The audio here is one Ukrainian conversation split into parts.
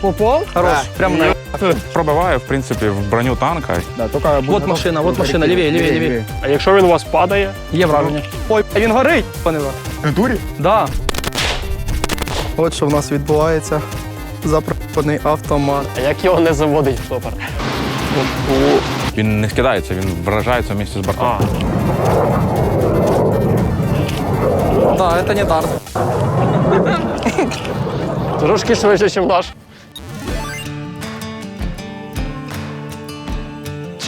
Попав? Хорош, Да. прямо на. Пробиває, в принципі, в броню танка. Да, только будь Вот готов. машина, вот машина, лівіє, лівіє, лівіє. А якщо він у вас падає, Є враження. Ой, а він горить, пане Іван. В натурі? Да. От що в нас відбувається. Запропаний автомат. а як його не заводить в штопор? Він не скидається, він вражається в місці з бортом. А, Да, це не дарт. трошки швидше, ніж наш.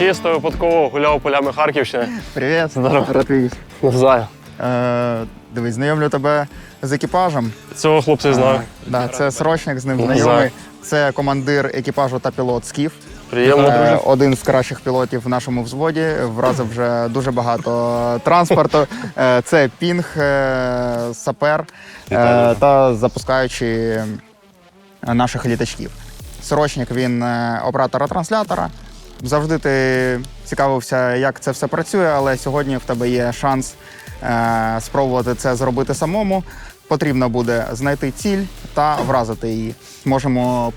Чисто випадково гуляв полями Харківщини. Привіт. Здорово. Рад видіти. Навзаю. Е, дивись, знайомлю тебе з екіпажем. Цього хлопця знаю. Да, це срочник, з ним знайомий. Це командир екіпажу та пілот Скіф. Приємно, Е. Один з кращих пілотів в нашому взводі. Вразив вже дуже багато транспорту. Е, Це пінг, е, сапер е, та запускаючи наших літачків. Срочник він оператора транслятора. Завжди ти цікавився, як це все працює, але сьогодні в тебе є шанс е, спробувати це зробити самому. Потрібно буде знайти ціль та вразити її. Можемо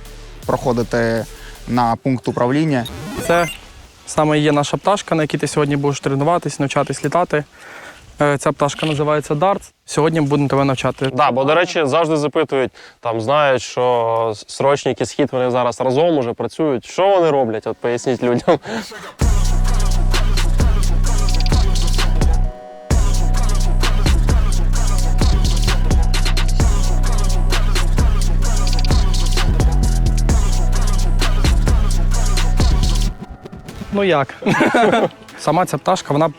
проходити на пункт управління. Це саме є наша пташка, на якій ти сьогодні будеш тренуватись, навчатись літати. Е, Ця пташка називається Дарт. Сьогодні будемо тебе навчати. Да, бо, до речі, завжди запитують, там знають, що срочники схід вони зараз разом уже працюють. Що вони роблять? От поясніть людям. Ну як? Сама ця пташка, вона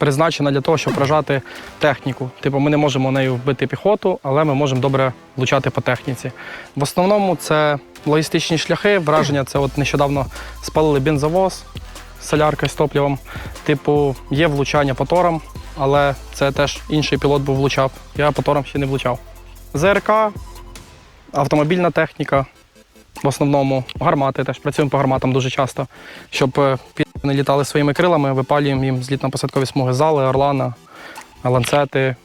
призначена для того, щоб вражати техніку. Типу, ми не можемо нею вбити піхоту, але ми можемо добре влучати по техніці. В основному це логістичні шляхи. Враження це от нещодавно спалили бензовоз соляркою з топливом. Типу, є влучання по торам, але це теж інший пілот був влучав. Я по торам ще не влучав. ЗРК, автомобільна техніка, в основному гармати теж працюємо по гарматам дуже часто, щоб е, не літали своїми крилами, випалюємо їм злітно-посадкові смуги зали, орлана, ланцети.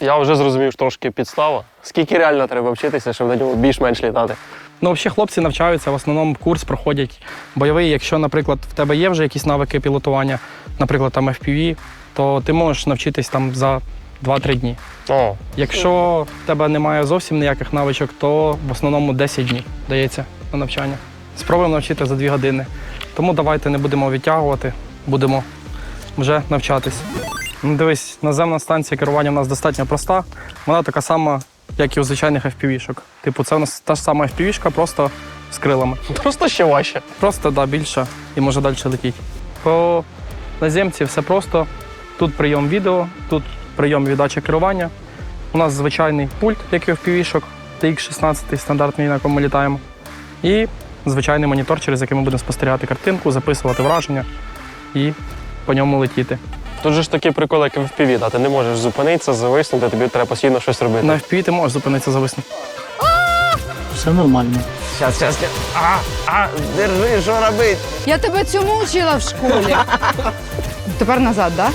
Я вже зрозумів що трошки підстава. Скільки реально треба вчитися, щоб на ньому більш-менш літати? Ну, взагалі, хлопці навчаються, в основному курс проходять бойовий. Якщо, наприклад, в тебе є вже якісь навики пілотування, наприклад, там FPV, то ти можеш навчитись там за 2-3 дні. О, Якщо в тебе немає зовсім ніяких навичок, то в основному 10 днів дається на навчання. Спробуємо навчити за 2 години. Тому давайте не будемо відтягувати, будемо вже навчатись. Ну, Дивись, наземна станція керування в нас достатньо проста. Вона така сама, як і у звичайних FPV-шок. Типу, це у нас та ж сама FPV-шка, просто з крилами. просто ще важче. Просто да, більше і може далі летіти. По наземці все просто. Тут прийом відео, тут прийом віддача керування. У нас звичайний пульт, як і в півішок, TX16 стандартний, на якому ми літаємо. І звичайний монітор, через який ми будемо спостерігати картинку, записувати враження і по ньому летіти. Тут же ж такий прикол, як і в FPV, да? ти не можеш зупинитися, зависнути, тобі треба постійно щось робити. На FPV ти можеш зупинитися зависнути. Все нормально. Щас, щас. А, а, держи, що робити? Я тебе цьому вчила в школі. Тепер назад, так?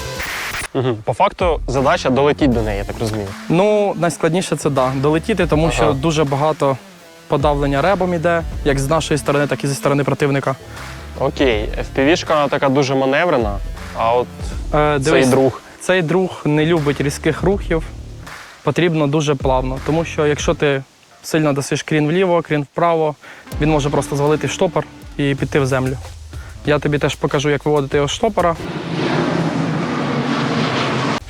Да? Угу. По факту задача долетіти до неї, я так розумію. Ну, найскладніше це да, долетіти, тому Ага. що дуже багато подавлення ребом іде, як з нашої сторони, так і зі сторони противника. Окей, FPV-шка така дуже маневрена, а от Е, цей друг. Цей друг не любить різких рухів, потрібно дуже плавно. Тому що якщо ти сильно дасиш крін вліво, крін вправо, він може просто звалити в штопор і піти в землю. Я тобі теж покажу, як виводити його з штопора.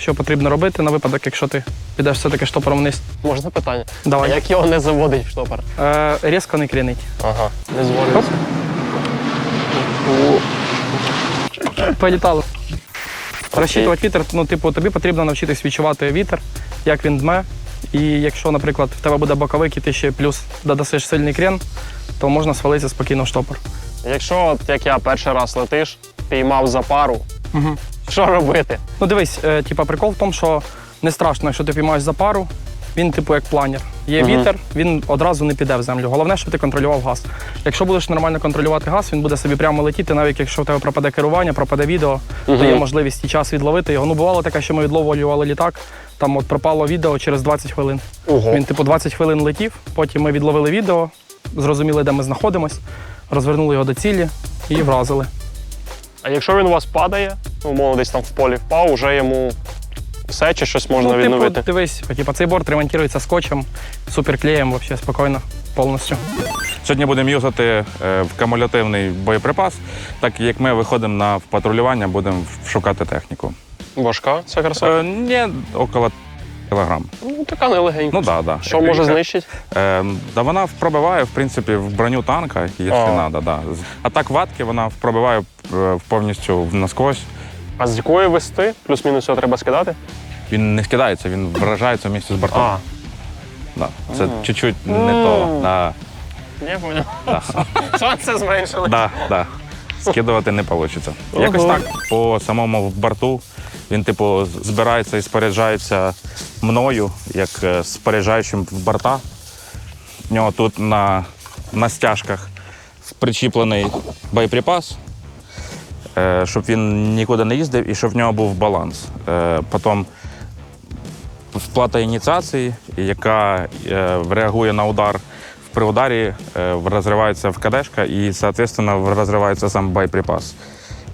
Що потрібно робити на випадок, якщо ти підеш все-таки штопором вниз. Можна питання? Давай. А як його не заводить в штопор? Е, різко не крінить. Ага, не зволюється. Політали. Розчитувати вітер, ну, типу, тобі потрібно навчитись відчувати вітер, як він дме. І якщо, наприклад, в тебе буде боковик, і ти ще плюс додасиш сильний крен, то можна свалитися спокійно в штопор. Якщо, от, як я перший раз летиш, піймав за пару, Угу. Що робити? Ну дивись, е, типа, прикол в тому, що не страшно, якщо ти піймаєш за пару, він типу як планер. Є Мгм. вітер, він одразу не піде в землю. Головне, щоб ти контролював газ. Якщо будеш нормально контролювати газ, він буде собі прямо летіти, навіть якщо в тебе пропаде керування, пропаде відео, то Мгм. є можливість і час відловити його. Ну бувало таке, що ми відловлювали літак. Там от пропало відео через 20 хвилин. Ого. Він, типу, 20 хвилин летів, потім ми відловили відео, зрозуміли, де ми знаходимось, розвернули його до цілі і вразили. А якщо він у вас падає, ну, умовно, десь там в полі впав, вже йому все чи щось можна ну, відновити? Типу, дивись, типу, цей борт ремонтується скотчем, суперклеєм, взагалі спокійно, повністю. Сьогодні будемо юзати е, в кумулятивний боєприпас, так як ми виходимо на патрулювання, будемо шукати техніку. Важка ця красота? Е, ні, около кілограм. Ну, така нелегенька. Ну да, да. Що може знищити? Е, да вона пробиває, в принципі, в броню танка, якщо треба. Да. А так ватки вона пробиває е, повністю насквозь. А з якої вести? Плюс-мінус його треба скидати? Він не скидається, він вражається в місці з бортом. А, Да. Це чуть-чуть не то. Да. не поняв. Шанси зменшили. Да, да. Скидувати не вийде. Якось так, по самому борту він, типу, збирається і споряджається мною, як е, споряджаючим в борта. В нього тут на, на стяжках причіплений боєприпас, е, щоб він нікуди не їздив і щоб в нього був баланс. Е, Потім вплата ініціації, яка реагує на удар. При ударі розривається ВКДшка і, соответственно, розривається сам боєприпас.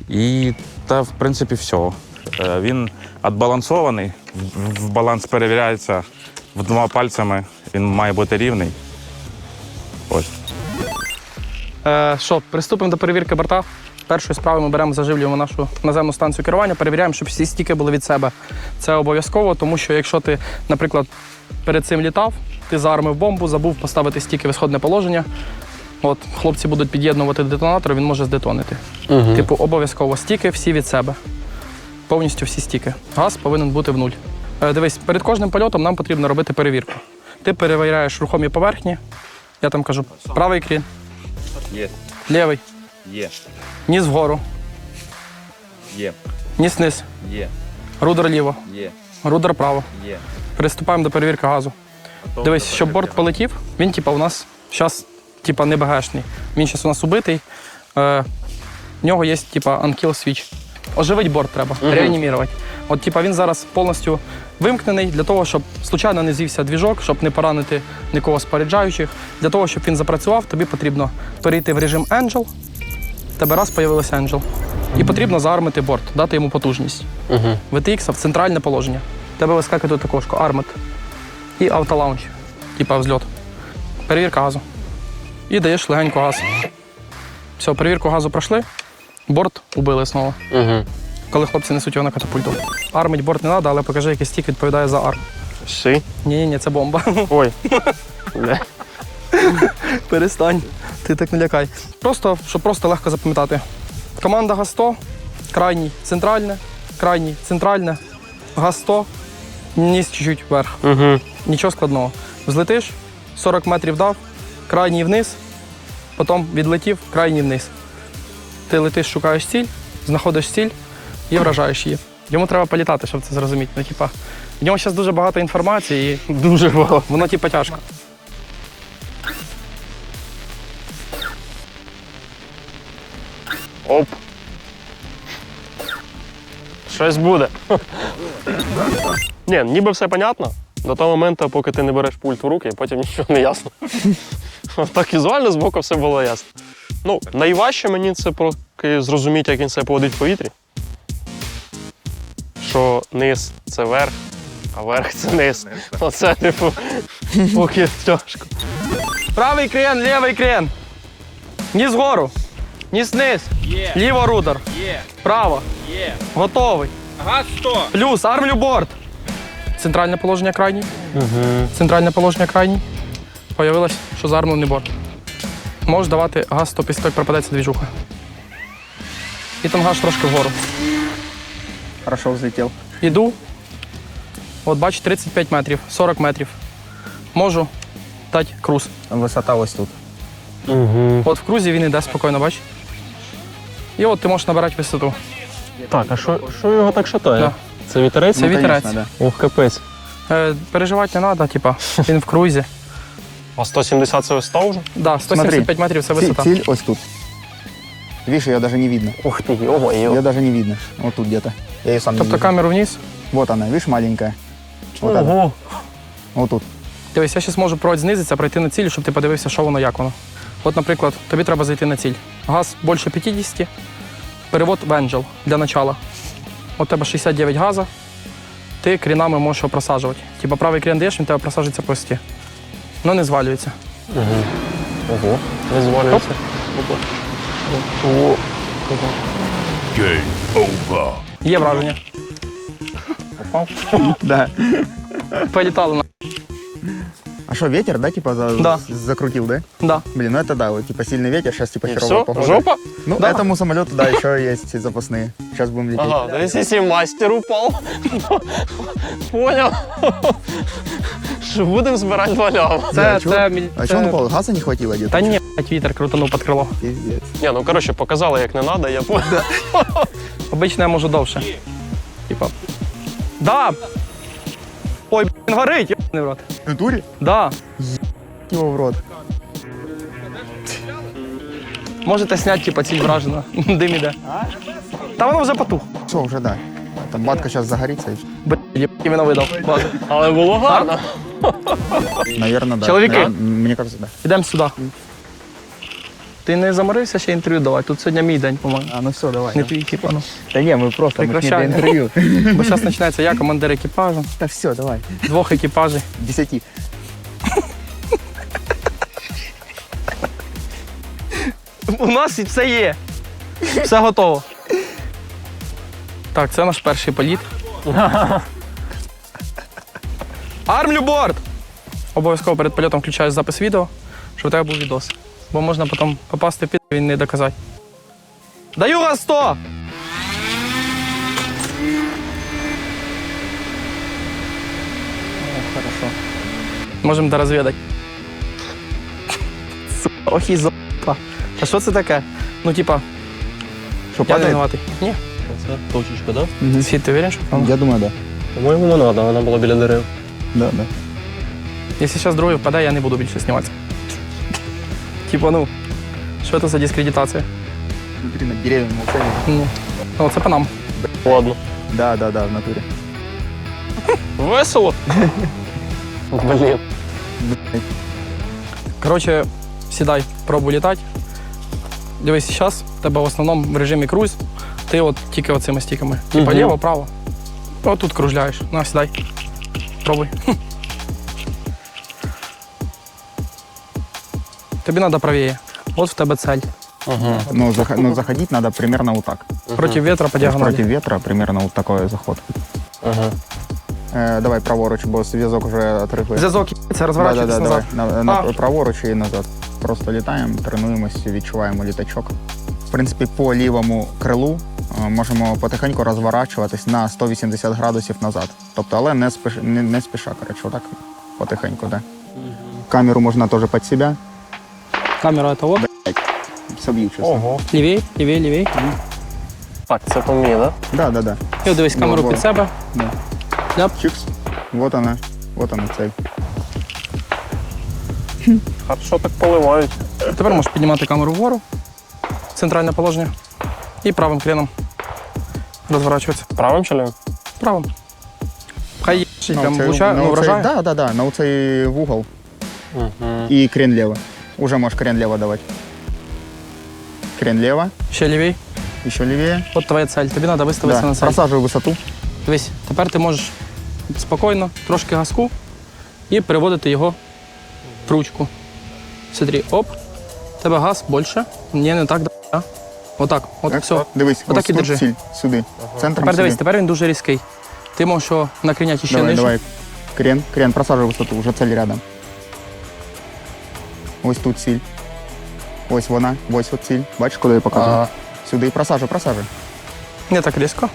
І та, в принципі, все. Е, Він відбалансований, в- баланс перевіряється двома пальцями, він має бути рівний. Ось. Е, що, приступимо до перевірки борта. Першою справою ми беремо, заживлюємо нашу наземну станцію керування, перевіряємо, щоб всі стіки були від себе. Це обов'язково, тому що якщо ти, наприклад, перед цим літав, ти заармив бомбу, забув поставити стіки в ісходне положення. От, хлопці будуть під'єднувати детонатор, він може здетонити. Типу, обов'язково стіки всі від себе. Повністю всі стіки. Газ повинен бути в нуль. Е, дивись, перед кожним польотом нам потрібно робити перевірку. Ти перевіряєш рухомі поверхні. Я там кажу, правий крін. Є. Лівий. Є. Ніс вгору. Є. Ніс вниз. Є. Рудер ліво. Є. Рудер право. Є. Приступаємо до перевірки газу. Дивись, щоб борт полетів, він типа у нас зараз типа не БГшний. Він зараз у нас убитий. Е, в нього є типа unkill switch. Оживить борт треба, реанімірувати. От типа він зараз повністю вимкнений для того, щоб случайно не з'ївся двіжок, щоб не поранити нікого з поряджаючих. Для того, щоб він запрацював, тобі потрібно перейти в режим Angel. Тебе раз появилося Angel. І потрібно заармити борт, дати йому потужність. Угу. VTX в центральне положення. Тебе вискакує тут окошко Armed і автолаунч, типа взльот. Перевірка газу. І даєш легенько газ. Все, перевірку газу пройшли, борт убили знову. Угу. Коли хлопці несуть його на катапульту. Армить борт не треба, але покажи, який стік відповідає за арм. Си. Ні, ні, ні, це бомба. Ой. Бля. Перестань. Ти так не лякай. Просто, щоб просто легко запам'ятати. Команда ГАЗ-100, крайній центральне, крайній центральне, ГАЗ-100, ніс чуть-чуть вверх. Угу. Нічого складного. Взлетиш, 40 метрів дав, крайній вниз, потім відлетів, крайній вниз. Ти летиш, шукаєш ціль, знаходиш ціль і вражаєш її. Йому треба політати, щоб це зрозуміти. Ну, типа, в нього зараз дуже багато інформації, і Дуже багато. воно типа тяжко. Оп. Щось буде. Ні, ніби все понятно. До того моменту, поки ти не береш пульт в руки, потім нічого не ясно. Так візуально з боку все було ясно. Ну, найважче мені це поки зрозуміти, як він себе поводить в повітрі. Що низ це верх, а верх це низ. Оце, типу, поки тяжко. Правий крен, лівий крен. Ніс вгору. Ніс вниз. Є. Ліво рудер. Є. Право. Є. Готовий. Газ 100. Плюс, армлю борт. Центральне положення крайній. Угу. Центральне положення крайній. Появилось, що заармлений борт. Можеш давати газ 100 після того, як пропадеться двіжуха. І тангаж трошки вгору. Хорошо взлетів. Іду. От бач, 35 метрів, 40 метрів. Можу дати круз. Висота ось тут. Угу. От в крузі він іде спокійно, бач. І от ти можеш набирати висоту. Так, а що, що його так шатає? Да. Це вітерець? Це вітерець. конечно, да. Ух, капець. Е, переживати не треба, типа, він в крузі. А 170 це висота вже? Да, 175 метрів це Ці- висота. Ціль ось тут. Видишь, ее даже не видно. Ух ти, його, Ее даже не видно. Вот тут где-то. Я ее сам не Тобто вижу. камеру вниз. Вот она, видишь, маленькая. Вот она. Ого. Вот тут. Дивись, я зараз можу проводь знизитися, пройти на ціль, щоб ти подивився, що воно, як воно. От, наприклад, тобі треба зайти на ціль. Газ більше 50, перевод в Angel для начала. От тебе 69 газа, ти крінами можеш його просаджувати. Типа правий крен даєш, він тебе просаджується по ості. Ну не звалюється. Ого. Не звалюється. О, Є враження. Да. Політали на. А что, ветер, да, типа за- Да. закрутил, да? Да. Блин, ну это да, вот типа сильный ветер, сейчас типа і херовая все, погода. жопа? Ну, Да. этому самолету, да, еще есть запасные. Сейчас будем лететь. Ага, то есть если мастер упал, понял. Що будемо збирати два ляма. Це, Да, це, чого? міль- А це- что он упал? Газа не хватило где-то? Та ні, блядь, вітер крутанув під крило. Пиздец. Ні, ну коротше, показали, як не треба, я понял. Обично я можу довше. Типа. Да! Ой, блін, горить, ебаний в рот. В натуре? Да. Его в рот. Можете зняти, типа, ціль вражена. Дим іде. Та воно вже потух. Все, уже да. Там батка сейчас загорится. и- Блін, іменно видав. Ладно. Але було гарно. Наверное, да. Человеки. Наверно, Мне кажется, да. Ідемо сюди. Ти не заморився ще інтерв'ю давати? Тут сьогодні мій день, по-моєму. А, ну все, давай. Не твій, ну. Да не, мы просто мы ж не для Прекращай. интервью. Бо зараз починається я, командир екіпажу, Да все, давай. двох екіпажів. Десяти. У нас і все є. Все готово. Так, це наш перший політ. Армлю борт! Обов'язково перед польотом включаєш запис відео, щоб у тебе був відос. Бо можна потім попасти під і не доказати. Даю вас 100! Хорошо. Можемо дорозвідати. Сука, ох і за***а. Та що це таке? Ну, типа, Что, я не падает? винуватий. Ні. Це точечка, да? Світ, ти вірен, що воно? Я думаю, да. По-моєму, не треба, вона була біля дерев. Да, да. Якщо зараз другий впаде, я не буду більше зніматися. Типа, ну, що це за дискредитація? Внутри над деревьями молчание. Ну, ну це по нам. Ладно. Да, да, да, в натуре. Весело. Блін. Коротше, сідай, пробуй літати. Дивись, зараз в тебе в основному в режимі круїз, ти от тільки оцими стіками. Типа Мгм. ліво, право. От тут кружляєш. На, сідай. Пробуй. Тобі треба правіє. От в тебе цель. Ага. Ну, зах- ну, заходить надо примерно вот так. Проти вітра по діагоналі. Против ветра примерно вот такой заход. Ага. Э, давай праворуч, бо зв'язок уже отригує. Зв'язок це Да, да, розворачується да, назад. давай. На, на А. праворуч і назад. Просто літаємо, тренуємося, відчуваємо літачок. В принципі, по лівому крилу е, можемо потихеньку розворачуватись на 180 градусів назад. Тобто, але не, спеш, не, не спіша, коротше, отак потихеньку, да. Камеру можна теж під себе. Камера це от. Соб'ю чесно. Ого. Лівій, лівій, лівій. Так, це по мені, да? Да, да, да. І от дивись камеру Ну, під вот. себе. да. Ляп. Чикс. Вот она. Вот она цель. Хорошо так поливають. Тепер можеш піднімати камеру вгору, центральне положення, і правим креном розворачуватися. Правим чи лівим? Правим. Хай прям оцей- влучає, ну, вражає. Да, да, да, на оцей вугол. Угу. І крен лево. Уже можешь крен лево давать. Крен лево. Ще лівій. Еще левее. От твоя цель. Тобі треба виставитися Да. на цель. Просаживай высоту. Дивись, тепер ти можеш спокійно, трошки газку і переводити його в ручку. Смотри, оп. Тебе газ більше. Ні, не так. Да. Отак. От Так, все. Дивись, Отак ось і тут держи. ціль, сюди. Центром Тепер дивись, сюди. тепер він дуже різкий. Ти можеш його накриняти ще Давай, нижче. давай. Крен, крен, просаживай высоту, уже цель рядом. Ось тут ціль. Ось вона, ось от ціль. Бачиш, куди я показую? Ага. Сюди, просаживай, просаживай. Не так різко.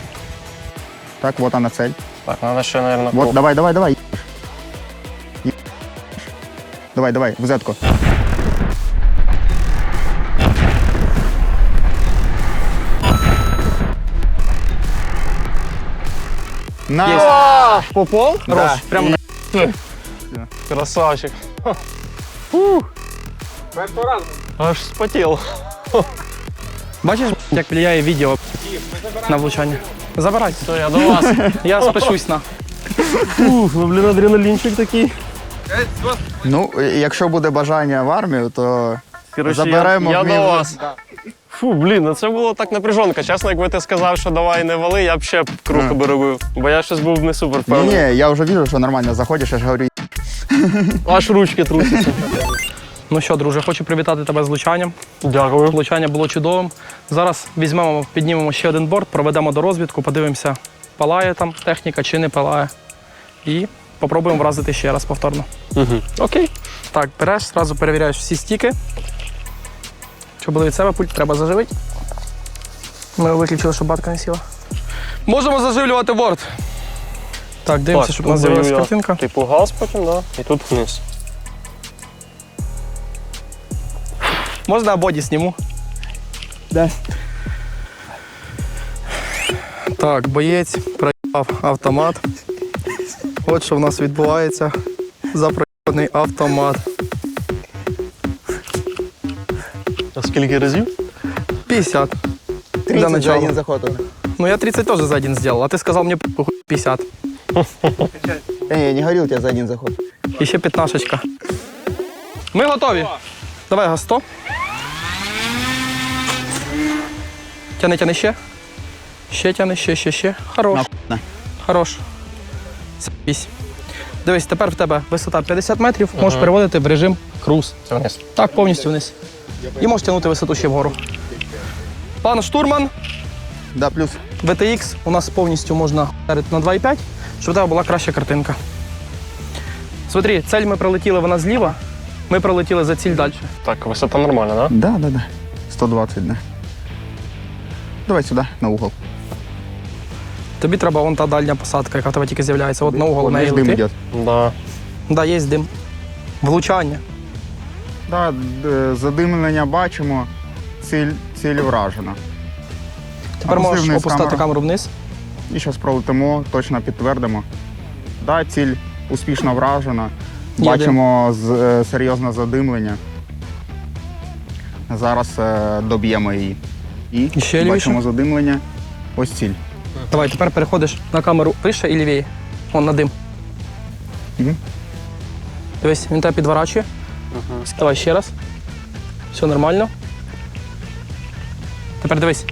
Так, вот она цель. Так, треба ще, мабуть, Вот, давай, давай, давай. Е- Давай, давай, в зетку. На! Попов? Хорош. Прямо на Красавчик. Фух. Аж спотів. Бачиш, як впливає відео на влучання? Забирай. Все, я до вас. Я спишусь на. Фух, ну, блін, адреналінчик такий. Ну, якщо буде бажання в армію, то Коротше, заберемо я, я в мій до вас. Фу, блін, ну це було так напряжонка. Чесно, якби ти сказав, що давай не вали, я б ще круг би робив. Бо я щось був не супер Ні, впевнений. ні, я вже вірю, що нормально заходиш, я ж говорю, Аж ручки трусяться. Ну що, друже, хочу привітати тебе з влучанням. Дякую. Влучання було чудовим. Зараз візьмемо, піднімемо ще один борт, проведемо до розвідку, подивимося, палає там техніка чи не палає. І попробуємо вразити ще раз повторно. Угу. Окей. Так, береш, одразу перевіряєш всі стіки. Щоб було від себе пульт, треба заживити. Ми виключили, щоб батка не сіла. Можемо заживлювати борт. Так, дивимося, щоб у нас з'явилася картинка. Типу газ потім, да? І тут вниз. Можна боді зніму? Да. Так, боєць проїхав автомат. От що в нас відбувається. Запроєктований автомат. А скільки разів? 50. 30 за начала. один заход. Ну я 30 тоже за один сделал, а ты сказал мне похуй 50. Та ні, я не говорив тебе за один заход. І ще п'ятнашечка. Ми готові. Давай газ 100. Тяни, тяни ще. Ще тяни, ще, ще, ще. Хорош. На. Хорош. Запись. Дивись, тепер в тебе висота 50 метрів, можеш переводити в режим круз. Це вниз. Так, повністю вниз. І можеш тягнути висоту ще вгору. Пан штурман, Да, плюс. VTX у нас повністю можна вдарити на 2,5, щоб у тебе була краща картинка. Смотри, цель ми пролетіли, вона зліва. Ми пролетіли за ціль далі. Так, висота нормальна, так? Да, да, да. 120, да. Давай сюди, на угол. Тобі треба вон та дальня посадка, яка в тебе тільки з'являється. От на угол дым лети. идет. Да? Да. Є дим. Влучання. Да, д- задимлення бачимо, ціль, ціль вражена. Тепер Опусти можеш вниз опускати камеру. камеру вниз. І зараз пролетимо, точно підтвердимо. Да, ціль успішно вражена. Є Бачимо з, е, серйозне задимлення. Зараз е, доб'ємо її. І ще лівіше. бачимо задимлення. Ось ціль. Давай, тепер переходиш на камеру вище і лівіє. Вон на дим. Мгм. Дивись, він тебе підворачує. Давай ще раз. Все нормально. Тепер дивись.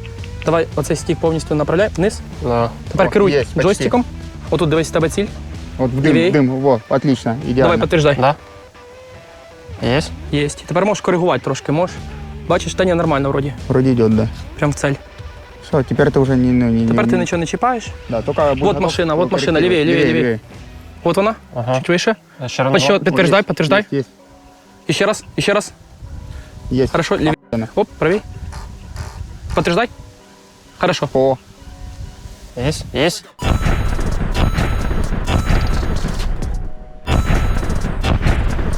Давай оцей стік повністю направляй вниз. Да. Тепер О, керуй є, почти. джойстиком. Отут дивись, в тебе ціль. От в дим, Лівій. в дим, во, отлично, ідеально. Давай, підтверждай. Да? Є? Єсть. Тепер можеш коригувати трошки, можеш. Бачиш, та ні, нормально вроді. Вроді йде, да. Прям в цель. Все, тепер ти вже не... не, не Тепер не, ти нічого не чіпаєш. Да, тільки будь Вот готов машина, вот машина, корректировать. лівее, лівее, лівее. От вона. Ага. Чуть вище. Ще Ось ще, підтверждай, підтверждай. Є, І ще раз, і ще раз. є. Хорошо, лівее. Охуенно. Оп, правей. Подтверждай. Хорошо. О, Є? Є?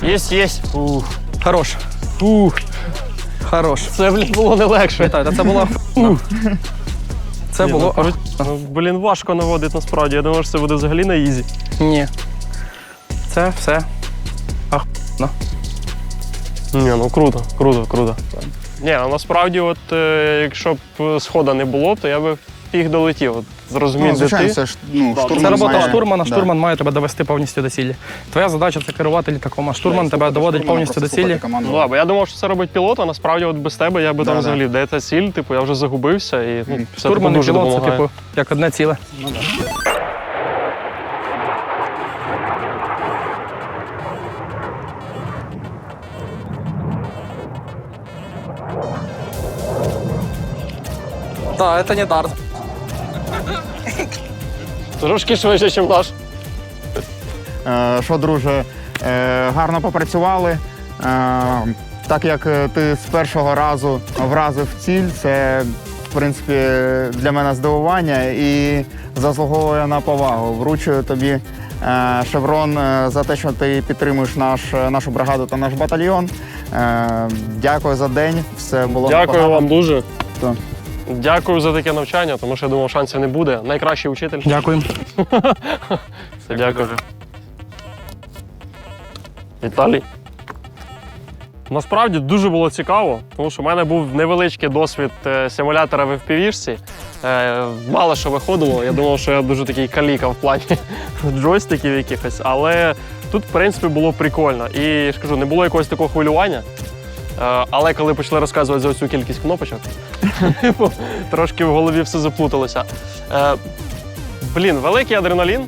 Є, є. Ух. Хорош. Ух. Хорош. Це, блін, було не легше. Вітаю, та це було. Це Ні, було. ну, ну, блін, важко наводити насправді. Я думав, що це буде взагалі на ізі. Ні. Це все. Ні, ну круто, круто, круто. Ні, ну насправді, от е, якщо б схода не було, то я би фіг долетів. От, зрозуміти, ну, де звичайно, ти. це ж ну, штурман Це робота має- штурмана, да. штурман має тебе довести повністю до цілі. Твоя задача це керувати літаком, а штурман тебе доводить Штурмана повністю до просто слухати цілі. команду. Ну, да, бо я думав, що це робить пілот, а насправді от без тебе я би там Да-да. взагалі, де та ціль, типу, я вже загубився і ну, Мгм. все Штурман і дуже пілот це допомагає. типу як одне ціле. Так, це не дарт. Трошки швидше, ніж наш. Е, Що, друже, е, гарно попрацювали. Е, Так як е, ти з першого разу вразив ціль, це в принципі для мене здивування і заслуговує на повагу. Вручую тобі е, шеврон е, за те, що ти підтримуєш наш, нашу бригаду та наш батальйон. Дякую за день. Все було Дякую вам дуже. Дякую за таке навчання, тому що я думав, шансів не буде. Найкращий учитель. Дякую. Дякую. Віталій. Насправді дуже було цікаво, тому що в мене був невеличкий досвід е, симулятора в FPV-шці. Е, мало що виходило. Я думав, що я дуже такий каліка в плані джойстиків якихось. Але тут, в принципі, було прикольно. І я ж кажу, не було якогось такого хвилювання. Е, але коли почали розказувати за цю кількість кнопочок, типу, трошки в голові все заплуталося. Е, блін, великий адреналін,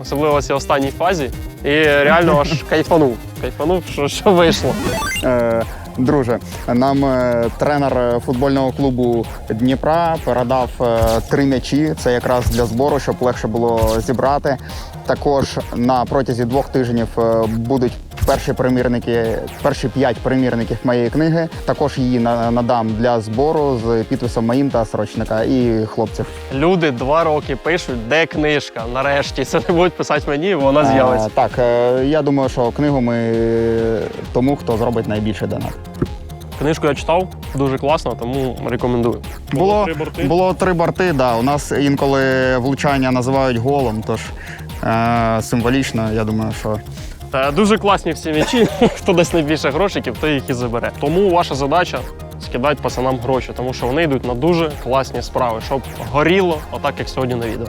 особливо в цій останній фазі. І реально аж кайфанув. Кайфанув, що, що вийшло. Е, Друже, нам тренер футбольного клубу Дніпра передав три м'ячі. Це якраз для збору, щоб легше було зібрати. Також на протязі двох тижнів будуть перші примірники, перші п'ять примірників моєї книги. Також її надам для збору з підписом моїм та срочника і хлопців. Люди два роки пишуть, де книжка. Нарешті це не будуть писати мені, вона з'явиться. Так, е, я думаю, що книгу ми тому, хто зробить найбільший донат. Книжку я читав, дуже класно, тому рекомендую. Було, три борти? було три борти, да. У нас інколи влучання називають голом, тож е, символічно, я думаю, що Та дуже класні всі м'ячі. Хто дасть найбільше грошиків, той їх і забере. Тому ваша задача скидати пацанам гроші, тому що вони йдуть на дуже класні справи, щоб горіло, отак як сьогодні на відео.